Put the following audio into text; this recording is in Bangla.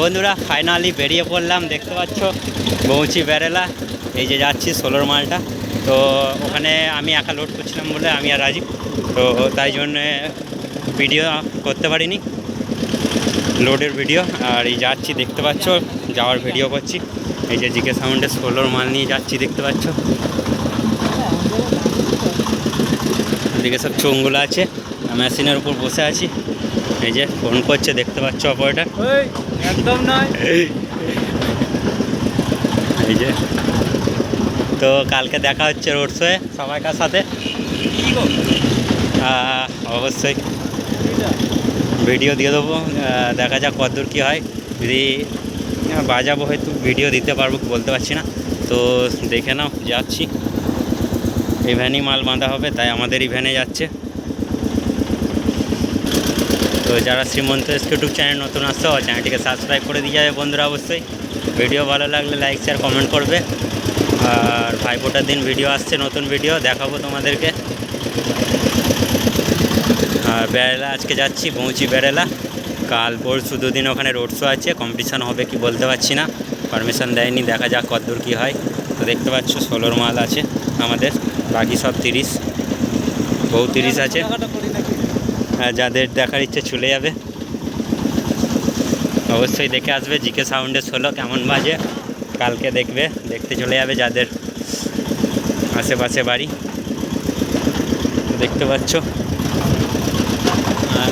বন্ধুরা ফাইনালি বেরিয়ে পড়লাম, দেখতে পাচ্ছ? বৌচি বেরেলা এই যে যাচ্ছি ষোলোর মালটা। তো ওখানে আমি একা লোড করছিলাম বলে আমি আর রাজীব। তো তাই জন্যে ভিডিও করতে পারিনি। লোডের ভিডিও আর এই যাচ্ছি, দেখতে পাচ্ছ? যাওয়ার ভিডিও করছি। এই যে জিকে সাউন্ডে ষোলোর মাল নিয়ে যাচ্ছি, দেখতে পাচ্ছ? এদিকে সব চোঙগুলো আছে। মেশিনের উপর বসে আছি। এই যে ফোন করছে দেখতে পাচ্ছ অপারেটার একদম নয়। এই যে। তো কালকে দেখা হচ্ছে রোড শোয়ে সবাইকার সাথে? অবশ্যই। ভিডিও দিয়ে দেবো দেখা যাক কতদূর কী হয়। যদি বাজাবো হয়তো ভিডিও দিতে পারব বলতে পারছি না। তো দেখে নাও যাচ্ছি। ইভ্যানই মাল বাঁধা হবে তাই আমাদের ইভ্যানে যাচ্ছে। তো যারা শ্রীমন্ত এসকে ইউটিউব চ্যানেল নতুন আসছে, চ্যানেলটিকে সাবস্ক্রাইব করে দিয়ে যাবে বন্ধুরা অবশ্যই। ভিডিও ভালো লাগলে লাইক শেয়ার কমেন্ট করবে। আর ভাইফোঁটার দিন ভিডিও আসছে, নতুন ভিডিও দেখাবো তোমাদেরকে। আর বেড়েলা, আজকে যাচ্ছি, পৌঁছি বেড়েলা। কাল পরশু দুদিন ওখানে রোড শো আছে কম্পিটিশান হবে কি বলতে পারছি না। পারমিশন দেয়নি, দেখা যাক কতদূর কী হয়। তো দেখতে পাচ্ছ, ষোলোর মাল আছে আমাদের, বাকি সব তিরিশ। বউ তিরিশ আছে। যাদের দেখার ইচ্ছে চলে যাবে। অবশ্যই দেখে আসবে জিকে সাউন্ডে ষোলো কেমন বাজে, কালকে দেখবে, দেখতে চলে যাবে যাদের আশেপাশে বাড়ি। দেখতে পাচ্ছ? আর